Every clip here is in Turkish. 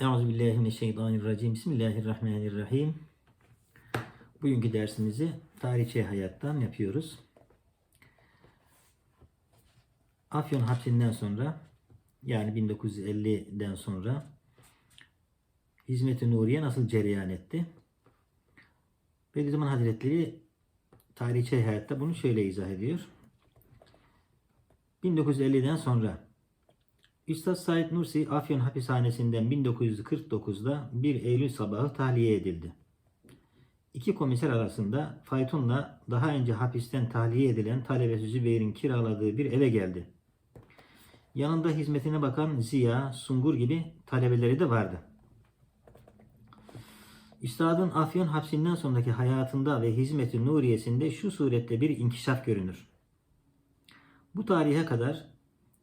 Euzubillahimineşşeytanirracim. Bismillahirrahmanirrahim. Bugünkü dersimizi tarihçi hayattan yapıyoruz. Afyon hapsinden sonra yani 1950'den sonra Hizmet-i Nuriye nasıl cereyan etti? Bediüzzaman Hazretleri tarihçi hayatta bunu şöyle izah ediyor. 1950'den sonra Üstad Said Nursi Afyon hapishanesinden 1949'da 1 Eylül sabahı tahliye edildi. İki komiser arasında faytonla daha önce hapisten tahliye edilen talebesi Zübeyir'in kiraladığı bir eve geldi. Yanında hizmetine bakan Ziya, Sungur gibi talebeleri de vardı. Üstadın Afyon hapsinden sonraki hayatında ve hizmeti Nuriye'sinde şu surette bir inkişaf görünür. Bu tarihe kadar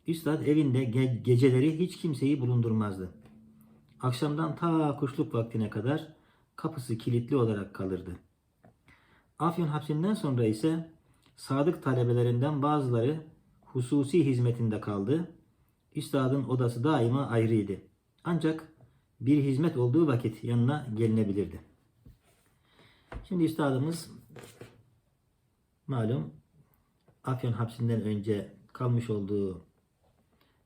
Üstad evinde ge- geceleri hiç kimseyi bulundurmazdı. Akşamdan ta kuşluk vaktine kadar kapısı kilitli olarak kalırdı. Afyon hapsinden sonra ise sadık talebelerinden bazıları hususi hizmetinde kaldı. Üstadın odası daima ayrıydı. Ancak bir hizmet olduğu vakit yanına gelinebilirdi. Şimdi üstadımız malum Afyon hapsinden önce kalmış olduğu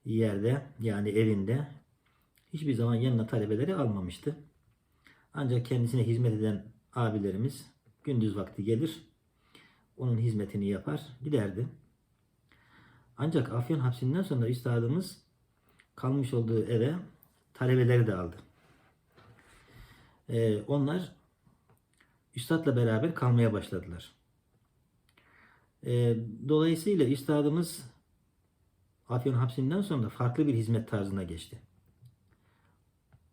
yerde yani evinde hiçbir zaman yanına talebeleri almamıştı. Ancak kendisine hizmet eden abilerimiz gündüz vakti gelir, onun hizmetini yapar, giderdi. Ancak Afyon hapsinden sonra üstadımız kalmış olduğu eve talebeleri de aldı. Ee, onlar üstadla beraber kalmaya başladılar. Ee, dolayısıyla üstadımız Afyon hapsinden sonra farklı bir hizmet tarzına geçti.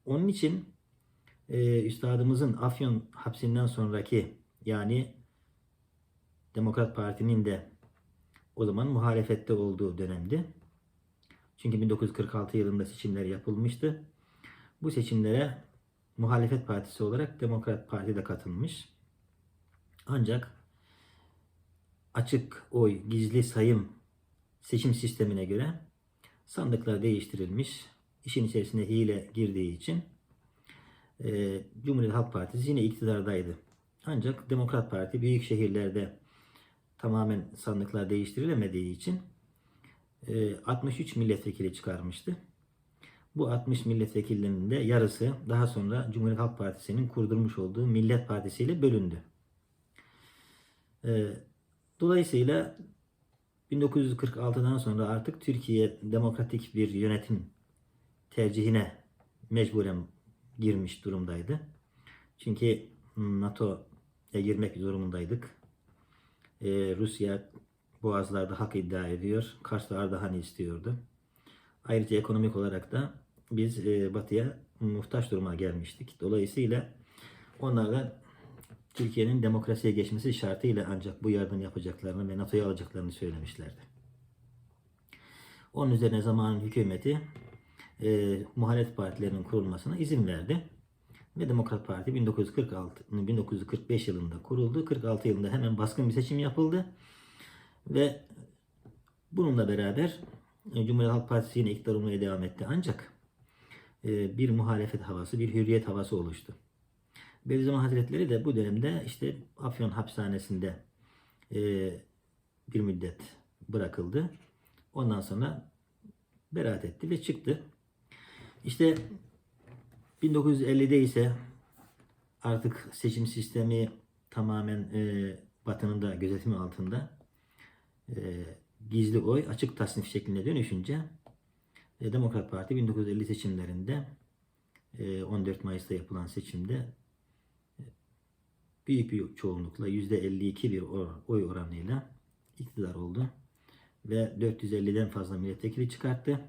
Onun için e, üstadımızın Afyon hapsinden sonraki yani Demokrat Parti'nin de o zaman muhalefette olduğu dönemdi. Çünkü 1946 yılında seçimler yapılmıştı. Bu seçimlere muhalefet partisi olarak Demokrat Parti de katılmış. Ancak açık oy, gizli sayım seçim sistemine göre sandıklar değiştirilmiş. İşin içerisine hile girdiği için e, Cumhuriyet Halk Partisi yine iktidardaydı. Ancak Demokrat Parti büyük şehirlerde tamamen sandıklar değiştirilemediği için e, 63 milletvekili çıkarmıştı. Bu 60 milletvekillerinin de yarısı daha sonra Cumhuriyet Halk Partisi'nin kurdurmuş olduğu Millet Partisi ile bölündü. E, dolayısıyla 1946'dan sonra artık Türkiye demokratik bir yönetim tercihine mecburen girmiş durumdaydı. Çünkü NATO'ya girmek durumundaydık. Ee, Rusya Boğazlar'da hak iddia ediyor. Kars'ta Ardahan'ı istiyordu. Ayrıca ekonomik olarak da biz e, Batı'ya muhtaç duruma gelmiştik. Dolayısıyla onlar da Türkiye'nin demokrasiye geçmesi şartıyla ancak bu yardım yapacaklarını ve NATO'ya alacaklarını söylemişlerdi. Onun üzerine zamanın hükümeti e, muhalefet partilerinin kurulmasına izin verdi. Ve Demokrat Parti 1946 1945 yılında kuruldu. 46 yılında hemen baskın bir seçim yapıldı. Ve bununla beraber e, Cumhuriyet Halk Partisi yine iktidar olmaya devam etti. Ancak e, bir muhalefet havası, bir hürriyet havası oluştu. Bediüzzaman Hazretleri de bu dönemde işte Afyon hapishanesinde e, bir müddet bırakıldı. Ondan sonra beraat etti ve çıktı. İşte 1950'de ise artık seçim sistemi tamamen e, Batı'nın da gözetimi altında e, gizli oy açık tasnif şeklinde dönüşünce e, Demokrat Parti 1950 seçimlerinde e, 14 Mayıs'ta yapılan seçimde büyük bir çoğunlukla %52 bir oy oranıyla iktidar oldu. Ve 450'den fazla milletvekili çıkarttı.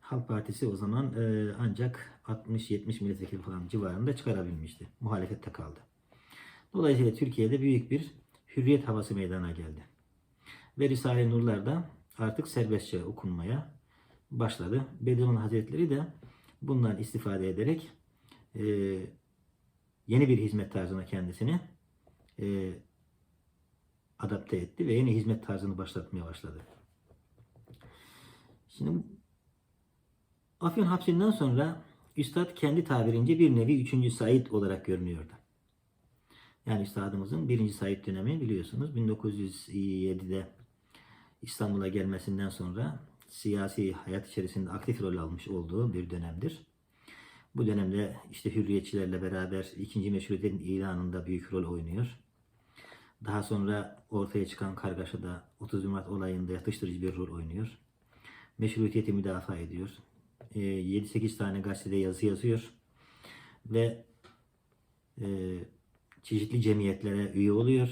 Halk Partisi o zaman e, ancak 60-70 milletvekili falan civarında çıkarabilmişti. Muhalefette kaldı. Dolayısıyla Türkiye'de büyük bir hürriyet havası meydana geldi. Ve Risale-i Nurlar da artık serbestçe okunmaya başladı. Bediüzzaman Hazretleri de bundan istifade ederek e, yeni bir hizmet tarzına kendisini e, adapte etti ve yeni hizmet tarzını başlatmaya başladı. Şimdi Afyon hapsinden sonra Üstad kendi tabirince bir nevi 3. Said olarak görünüyordu. Yani üstadımızın 1. Said dönemi biliyorsunuz 1907'de İstanbul'a gelmesinden sonra siyasi hayat içerisinde aktif rol almış olduğu bir dönemdir. Bu dönemde işte hürriyetçilerle beraber ikinci meşrutiyetin ilanında büyük rol oynuyor. Daha sonra ortaya çıkan kargaşada 30 Mart olayında yatıştırıcı bir rol oynuyor. Meşrutiyeti müdafaa ediyor. Ee, 7-8 tane gazetede yazı yazıyor. Ve e, çeşitli cemiyetlere üye oluyor.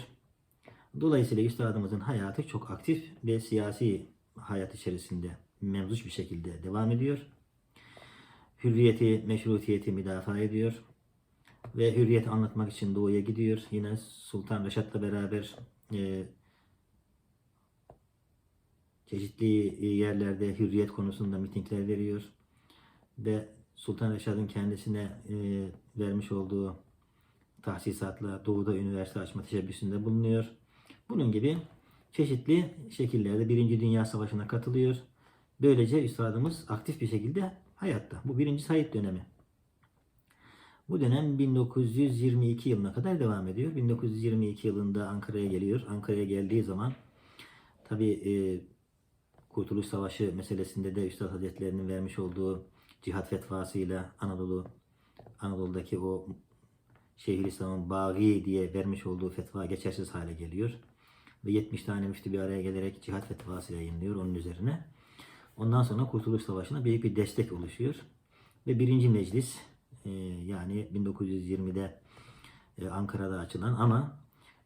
Dolayısıyla üstadımızın hayatı çok aktif ve siyasi hayat içerisinde memzuş bir şekilde devam ediyor. Hürriyeti, meşrutiyeti müdafaa ediyor. Ve hürriyeti anlatmak için doğuya gidiyor. Yine Sultan Reşat'la beraber e, çeşitli yerlerde hürriyet konusunda mitingler veriyor. Ve Sultan Reşad'ın kendisine e, vermiş olduğu tahsisatla Doğu'da üniversite açma teşebbüsünde bulunuyor. Bunun gibi çeşitli şekillerde Birinci Dünya Savaşı'na katılıyor. Böylece üstadımız aktif bir şekilde hayatta. Bu birinci Said dönemi. Bu dönem 1922 yılına kadar devam ediyor. 1922 yılında Ankara'ya geliyor. Ankara'ya geldiği zaman tabi e, Kurtuluş Savaşı meselesinde de Üstad Hazretleri'nin vermiş olduğu cihat fetvasıyla Anadolu Anadolu'daki o Şeyhülislam'ın Baği diye vermiş olduğu fetva geçersiz hale geliyor. Ve 70 tane müftü bir araya gelerek cihat fetvası yayınlıyor onun üzerine. Ondan sonra Kurtuluş Savaşı'na büyük bir destek oluşuyor. Ve birinci meclis e, yani 1920'de e, Ankara'da açılan ama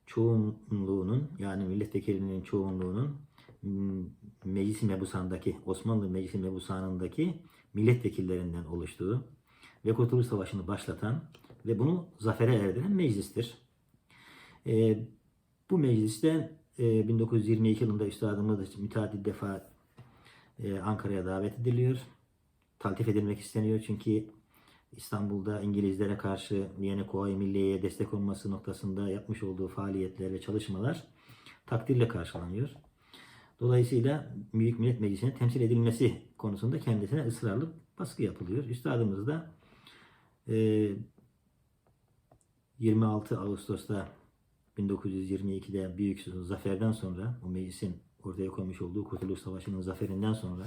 çoğunluğunun yani milletvekilinin çoğunluğunun Meclis-i Mebusan'daki Osmanlı Meclis-i Mebusan'ındaki milletvekillerinden oluştuğu ve Kurtuluş Savaşı'nı başlatan ve bunu zafere erdiren meclistir. E, bu mecliste e, 1922 yılında üstadımız müteaddi defa e, Ankara'ya davet ediliyor. Taltif edilmek isteniyor çünkü İstanbul'da İngilizlere karşı Viyana Kuvayi Milliye'ye destek olması noktasında yapmış olduğu faaliyetler ve çalışmalar takdirle karşılanıyor. Dolayısıyla Büyük Millet Meclisi'ne temsil edilmesi konusunda kendisine ısrarlı baskı yapılıyor. Üstadımız da e, 26 Ağustos'ta 1922'de büyük zaferden sonra o meclisin ortaya koymuş olduğu Kurtuluş Savaşı'nın zaferinden sonra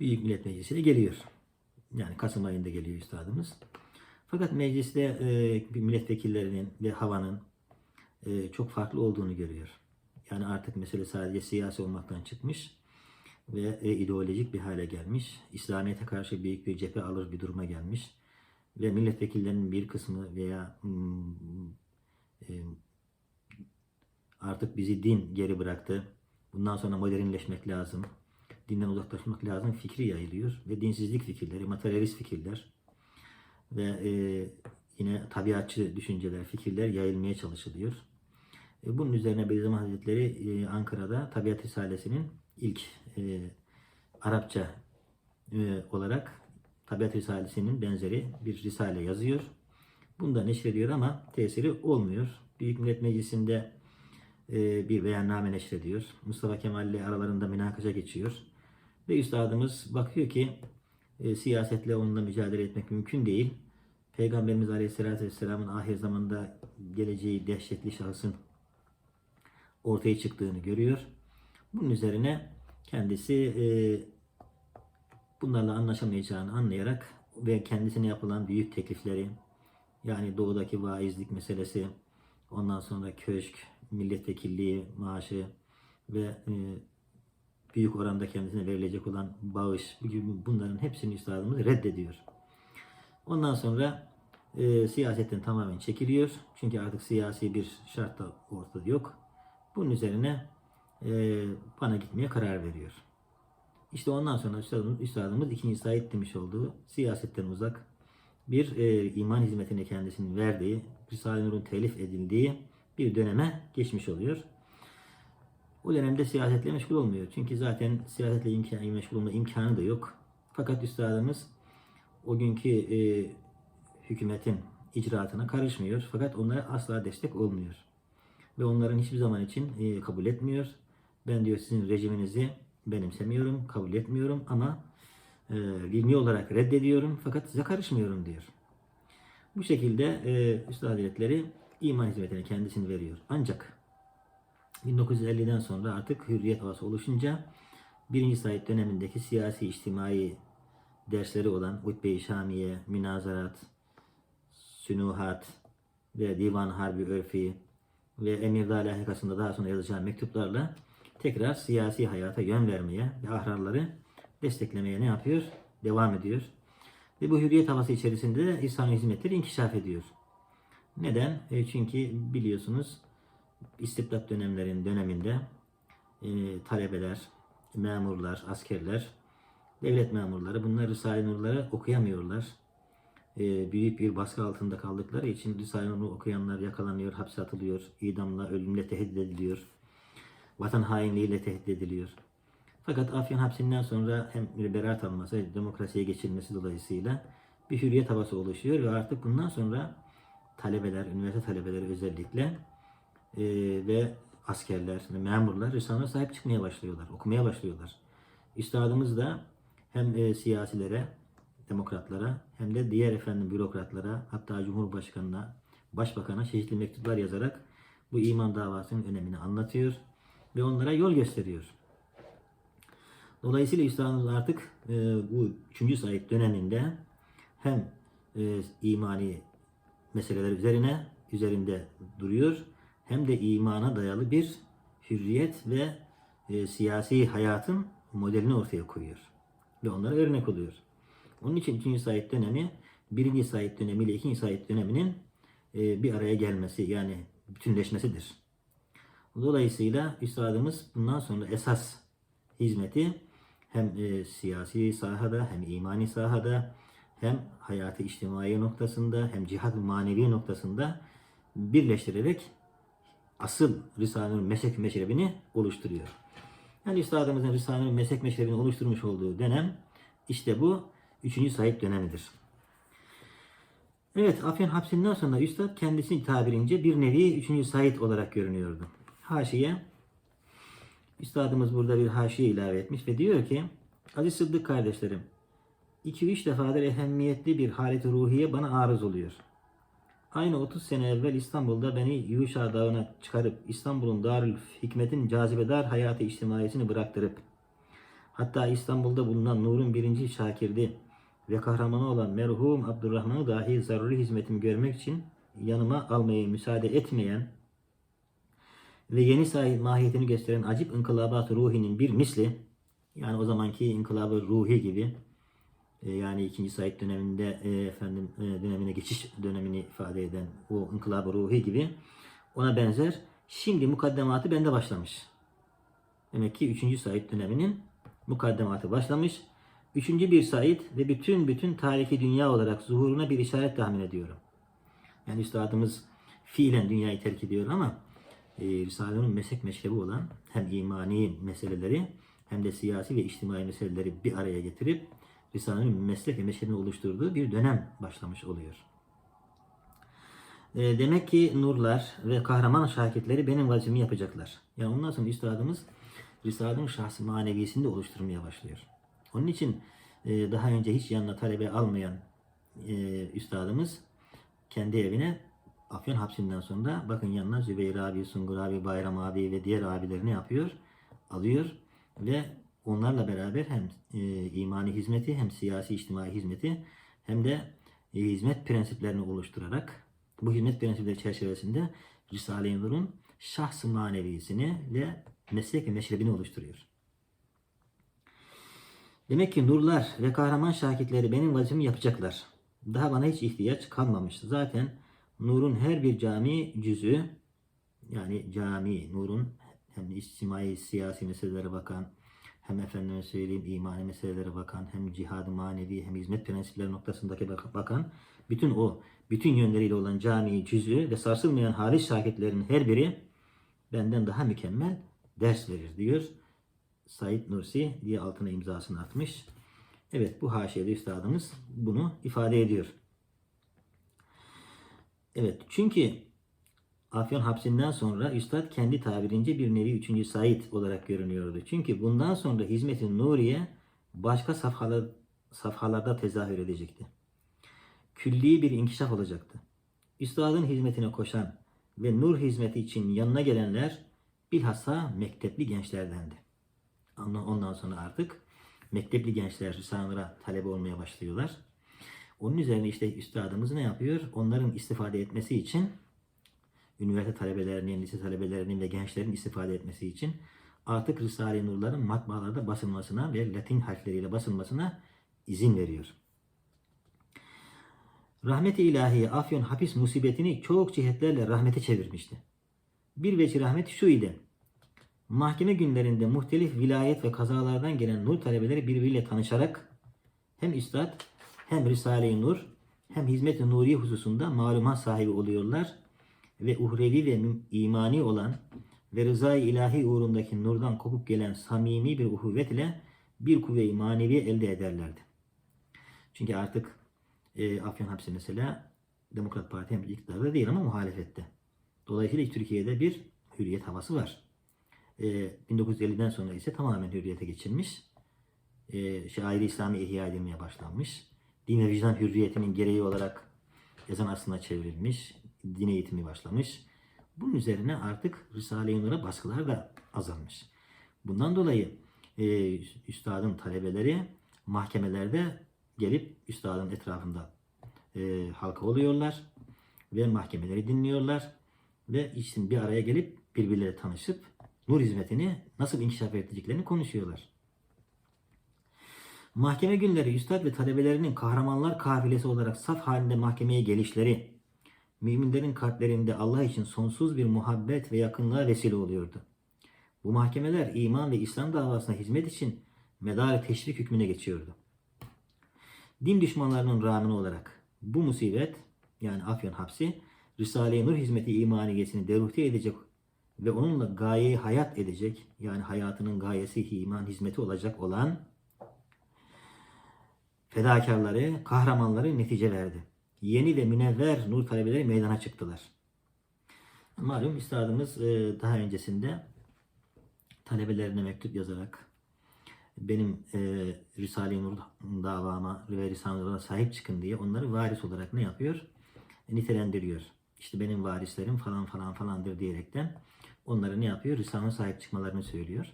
Büyük Millet Meclisi'ne geliyor. Yani Kasım ayında geliyor üstadımız. Fakat mecliste e, milletvekillerinin ve havanın e, çok farklı olduğunu görüyor. Yani artık mesele sadece siyasi olmaktan çıkmış ve e, ideolojik bir hale gelmiş. İslamiyet'e karşı büyük bir cephe alır bir duruma gelmiş. Ve milletvekillerinin bir kısmı veya hmm, e, artık bizi din geri bıraktı. Bundan sonra modernleşmek lazım. Dinden uzaklaşmak lazım fikri yayılıyor. Ve dinsizlik fikirleri, materyalist fikirler ve e, yine tabiatçı düşünceler, fikirler yayılmaya çalışılıyor. E, bunun üzerine Beyazıt Hazretleri e, Ankara'da Tabiat Risalesi'nin ilk e, Arapça e, olarak Tabiat Risalesi'nin benzeri bir risale yazıyor. Bunu da neşrediyor ama tesiri olmuyor. Büyük Millet Meclisi'nde e, bir beyanname neşrediyor. Mustafa Kemal ile aralarında münakaşa geçiyor. Ve üstadımız bakıyor ki e, siyasetle onunla mücadele etmek mümkün değil. Peygamberimiz Aleyhisselatü Vesselam'ın ahir zamanda geleceği dehşetli şahsın ortaya çıktığını görüyor. Bunun üzerine kendisi e, bunlarla anlaşamayacağını anlayarak ve kendisine yapılan büyük teklifleri yani doğudaki vaizlik meselesi ondan sonra köşk, milletvekilliği maaşı ve e, büyük oranda kendisine verilecek olan bağış gibi bunların hepsini üstadımız reddediyor. Ondan sonra e, siyasetten tamamen çekiliyor. Çünkü artık siyasi bir şart da ortada yok. Bunun üzerine e, bana gitmeye karar veriyor. İşte ondan sonra üstadımız, üstadımız ikinci Said demiş olduğu siyasetten uzak bir e, iman hizmetine kendisinin verdiği, Risale-i Nur'un telif edildiği bir döneme geçmiş oluyor. O dönemde siyasetle meşgul olmuyor. Çünkü zaten siyasetle imkan, meşgul olma imkanı da yok. Fakat üstadımız o günkü e, hükümetin icraatına karışmıyor. Fakat onlara asla destek olmuyor. Ve onların hiçbir zaman için e, kabul etmiyor. Ben diyor sizin rejiminizi benimsemiyorum, kabul etmiyorum ama e, ilmi olarak reddediyorum fakat size karışmıyorum diyor. Bu şekilde e, Üstad Hazretleri iman hizmetine kendisini veriyor. Ancak 1950'den sonra artık hürriyet havası oluşunca birinci Said dönemindeki siyasi içtimai dersleri olan Hutbe-i Şamiye, Münazarat, Sünuhat ve Divan Harbi Örfi ve Emirdağ Lahikası'nda daha sonra yazacağı mektuplarla tekrar siyasi hayata yön vermeye ve ahrarları desteklemeye ne yapıyor? Devam ediyor. Ve bu hürriyet havası içerisinde de İslam hizmetleri inkişaf ediyor. Neden? E, çünkü biliyorsunuz istibdat dönemlerin döneminde e, talebeler, memurlar, askerler, devlet memurları bunlar Risale-i Nur'ları okuyamıyorlar. E, büyük bir baskı altında kaldıkları için Risale-i Nur'u okuyanlar yakalanıyor, hapse atılıyor, idamla, ölümle tehdit ediliyor. Vatan hainliğiyle tehdit ediliyor. Fakat Afyon hapsinden sonra hem beraat alması, demokrasiye geçilmesi dolayısıyla bir hürriyet havası oluşuyor ve artık bundan sonra talebeler, üniversite talebeleri özellikle e, ve askerler, memurlar Risale'ye sahip çıkmaya başlıyorlar, okumaya başlıyorlar. Üstadımız da hem e, siyasilere, demokratlara hem de diğer efendim bürokratlara hatta Cumhurbaşkanına, Başbakan'a çeşitli mektuplar yazarak bu iman davasının önemini anlatıyor ve onlara yol gösteriyor. Dolayısıyla Üstadımız artık e, bu 3. Said döneminde hem e, imani meseleler üzerine üzerinde duruyor hem de imana dayalı bir hürriyet ve e, siyasi hayatın modelini ortaya koyuyor. Ve onlara örnek oluyor. Onun için 2. Said dönemi 1. Said dönemi ile 2. Said döneminin e, bir araya gelmesi yani bütünleşmesidir. Dolayısıyla üstadımız bundan sonra esas hizmeti hem e, siyasi sahada hem imani sahada hem hayatı içtimai noktasında hem cihat manevi noktasında birleştirerek asıl Risale-i Meslek Meşrebini oluşturuyor. Yani Üstadımızın Risale-i Meslek Meşrebini oluşturmuş olduğu dönem işte bu 3. Said dönemidir. Evet, Afyon hapsinden sonra Üstad kendisi tabirince bir nevi 3. Said olarak görünüyordu. Haşiye, Üstadımız burada bir haşiye ilave etmiş ve diyor ki Aziz Sıddık kardeşlerim 2-3 defadır ehemmiyetli bir halet ruhiye bana arız oluyor. Aynı 30 sene evvel İstanbul'da beni Yuşa Dağı'na çıkarıp İstanbul'un Darül Hikmet'in cazibedar hayatı içtimaiyesini bıraktırıp hatta İstanbul'da bulunan Nur'un birinci şakirdi ve kahramanı olan merhum Abdurrahman'ı dahi zaruri hizmetimi görmek için yanıma almayı müsaade etmeyen ve yeni mahiyetini gösteren acip inkılabat ruhinin bir misli yani o zamanki inkılabı ruhi gibi e, yani ikinci Said döneminde e, efendim e, dönemine geçiş dönemini ifade eden o inkılabı ruhi gibi ona benzer şimdi mukaddematı bende başlamış. Demek ki 3. Said döneminin mukaddematı başlamış. Üçüncü bir Said ve bütün bütün tarihi dünya olarak zuhuruna bir işaret tahmin ediyorum. Yani üstadımız fiilen dünyayı terk ediyor ama e, Risale'nin meslek meşrebi olan hem imani meseleleri hem de siyasi ve içtimai meseleleri bir araya getirip Risale'nin meslek ve meşrebini oluşturduğu bir dönem başlamış oluyor. E, demek ki nurlar ve kahraman şakirtleri benim vazifemi yapacaklar. Yani ondan sonra üstadımız Risale'nin şahsi manevisini de oluşturmaya başlıyor. Onun için e, daha önce hiç yanına talebe almayan e, üstadımız kendi evine Afyon hapsinden sonra bakın yanına Zübeyir abi, Sungur abi, Bayram abi ve diğer abilerini yapıyor, alıyor ve onlarla beraber hem e, imani hizmeti hem siyasi içtimai hizmeti hem de e, hizmet prensiplerini oluşturarak bu hizmet prensipleri çerçevesinde Risale-i Nur'un şahs manevisini ve meslek ve meşrebini oluşturuyor. Demek ki nurlar ve kahraman şakitleri benim vazifemi yapacaklar. Daha bana hiç ihtiyaç kalmamış. Zaten nurun her bir cami cüzü yani cami nurun hem içtimai siyasi meselelere bakan hem efendime söyleyeyim imani meselelere bakan hem cihad manevi hem hizmet prensipleri noktasındaki bak- bakan bütün o bütün yönleriyle olan cami cüzü ve sarsılmayan halis şakitlerin her biri benden daha mükemmel ders verir diyor. Said Nursi diye altına imzasını atmış. Evet bu haşiyede üstadımız bunu ifade ediyor. Evet çünkü Afyon hapsinden sonra üstad kendi tabirince bir nevi 3. Said olarak görünüyordu. Çünkü bundan sonra hizmetin Nuriye başka safhalar safhalarda tezahür edecekti. Külli bir inkişaf olacaktı. Üstadın hizmetine koşan ve nur hizmeti için yanına gelenler bilhassa mektepli gençlerdendi. Ondan sonra artık mektepli gençler Risale'lere talebe olmaya başlıyorlar. Onun üzerine işte üstadımız ne yapıyor? Onların istifade etmesi için üniversite talebelerinin, lise talebelerinin ve gençlerin istifade etmesi için artık Risale-i Nur'ların matbaalarda basılmasına ve Latin harfleriyle basılmasına izin veriyor. Rahmet-i ilahi Afyon hapis musibetini çok cihetlerle rahmete çevirmişti. Bir veci rahmet şu idi. Mahkeme günlerinde muhtelif vilayet ve kazalardan gelen nur talebeleri birbiriyle tanışarak hem üstad hem Risale-i Nur hem hizmet-i nuri hususunda malumat sahibi oluyorlar ve uhrevi ve imani olan ve rızayı ilahi uğrundaki nurdan kopup gelen samimi bir uhuvvet ile bir kuvve-i manevi elde ederlerdi. Çünkü artık e, Afyon hapsi mesela Demokrat Parti hem iktidarda değil ama muhalefette. Dolayısıyla Türkiye'de bir hürriyet havası var. E, 1950'den sonra ise tamamen hürriyete geçilmiş. E, şairi İslami ihya edilmeye başlanmış. Din ve vicdan hürriyetinin gereği olarak ezan aslında çevrilmiş. Din eğitimi başlamış. Bunun üzerine artık Risale-i Nur'a baskılar da azalmış. Bundan dolayı e, üstadın talebeleri mahkemelerde gelip üstadın etrafında e, halka oluyorlar ve mahkemeleri dinliyorlar ve işte bir araya gelip birbirleriyle tanışıp nur hizmetini nasıl inkişaf edeceklerini konuşuyorlar. Mahkeme günleri üstad ve talebelerinin kahramanlar kafilesi olarak saf halinde mahkemeye gelişleri, müminlerin kalplerinde Allah için sonsuz bir muhabbet ve yakınlığa vesile oluyordu. Bu mahkemeler iman ve İslam davasına hizmet için medar teşvik hükmüne geçiyordu. Din düşmanlarının rağmen olarak bu musibet yani Afyon hapsi Risale-i Nur hizmeti imaniyesini deruhte edecek ve onunla gayeyi hayat edecek yani hayatının gayesi iman hizmeti olacak olan fedakarları, kahramanları netice verdi. Yeni ve münevver nur talebeleri meydana çıktılar. Malum üstadımız e, daha öncesinde talebelerine mektup yazarak benim e, Risale-i Nur davama ve Risale-i sahip çıkın diye onları varis olarak ne yapıyor? Nitelendiriyor. İşte benim varislerim falan falan falandır diyerekten onları ne yapıyor? Risale'ye sahip çıkmalarını söylüyor.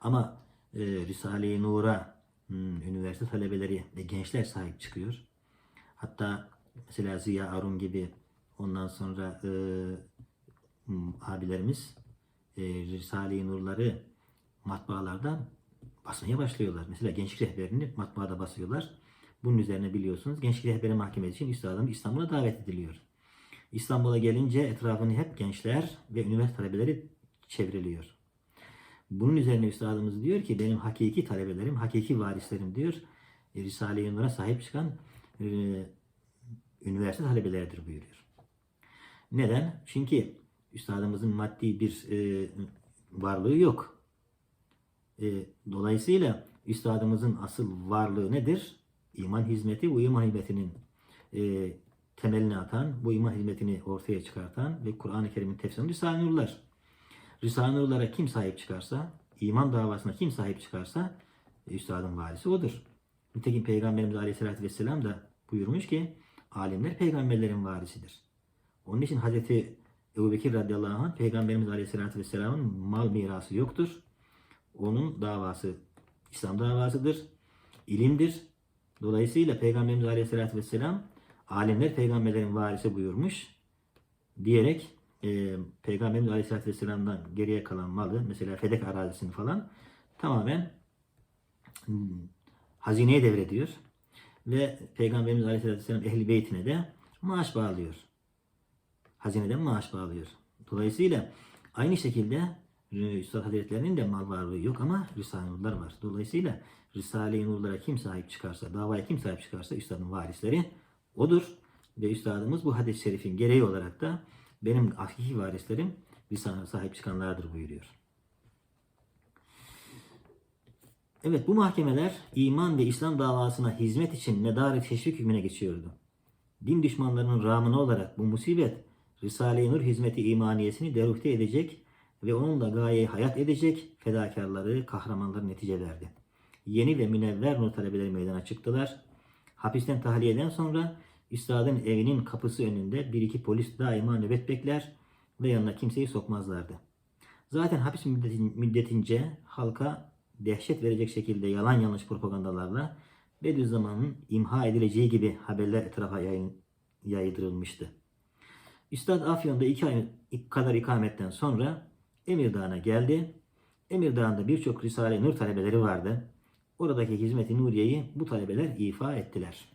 Ama e, Risale-i Nur'a hmm, üniversite talebeleri ve gençler sahip çıkıyor. Hatta mesela Ziya Arun gibi ondan sonra e, abilerimiz e, Risale-i Nur'ları matbaalarda basmaya başlıyorlar. Mesela gençlik rehberini matbaada basıyorlar. Bunun üzerine biliyorsunuz gençlik rehberi mahkemesi için üstadım İstanbul'a davet ediliyor. İstanbul'a gelince etrafını hep gençler ve üniversite talebeleri çevriliyor. Bunun üzerine üstadımız diyor ki benim hakiki talebelerim, hakiki varislerim diyor. E, Risale-i Nur'a sahip çıkan e, üniversite talebeleridir buyuruyor. Neden? Çünkü üstadımızın maddi bir e, varlığı yok. E, dolayısıyla üstadımızın asıl varlığı nedir? İman hizmeti, bu iman hizmetinin e, temelini atan, bu iman hizmetini ortaya çıkartan ve Kur'an-ı Kerim'in tefsiri Risale-i Nurlar. Risale-i Nurlara kim sahip çıkarsa, iman davasına kim sahip çıkarsa, e, üstadın varisi odur. Nitekim Peygamberimiz Aleyhisselatü Vesselam da buyurmuş ki, alimler peygamberlerin varisidir. Onun için Hazreti Ebu Bekir radıyallahu anh, Peygamberimiz Aleyhisselatü Vesselam'ın mal mirası yoktur. Onun davası İslam davasıdır, ilimdir. Dolayısıyla Peygamberimiz Aleyhisselatü Vesselam alimler peygamberlerin varisi buyurmuş diyerek e, Peygamberimiz Aleyhisselatü Vesselam'dan geriye kalan malı mesela Fedek arazisini falan tamamen hmm, hazineye devrediyor. Ve Peygamberimiz Aleyhisselatü Vesselam ehli beytine de maaş bağlıyor. Hazineden maaş bağlıyor. Dolayısıyla aynı şekilde e, Üstad Hazretlerinin de mal varlığı yok ama Risale-i Nurlar var. Dolayısıyla Risale-i Nurlara kim sahip çıkarsa, davaya kim sahip çıkarsa Üstadın varisleri odur. Ve Üstadımız bu hadis-i şerifin gereği olarak da benim hakiki varislerim Risale'ye sahip çıkanlardır buyuruyor. Evet bu mahkemeler iman ve İslam davasına hizmet için medar teşvik hükmüne geçiyordu. Din düşmanlarının rağmına olarak bu musibet Risale-i Nur hizmeti imaniyesini deruhte edecek ve onunla gayeyi hayat edecek fedakarları, kahramanları netice verdi. yeni ve münevver nur talebeleri meydana çıktılar. Hapisten tahliyeden sonra üstadın evinin kapısı önünde bir iki polis daima nöbet bekler ve yanına kimseyi sokmazlardı. Zaten hapis müddetin- müddetince halka dehşet verecek şekilde yalan yanlış propagandalarla Bediüzzaman'ın imha edileceği gibi haberler etrafa yayın, yaydırılmıştı. Üstad Afyon'da iki ay kadar ikametten sonra Emirdağ'a geldi. Emirdağ'ında birçok Risale-i Nur talebeleri vardı. Oradaki hizmeti Nuriye'yi bu talebeler ifa ettiler.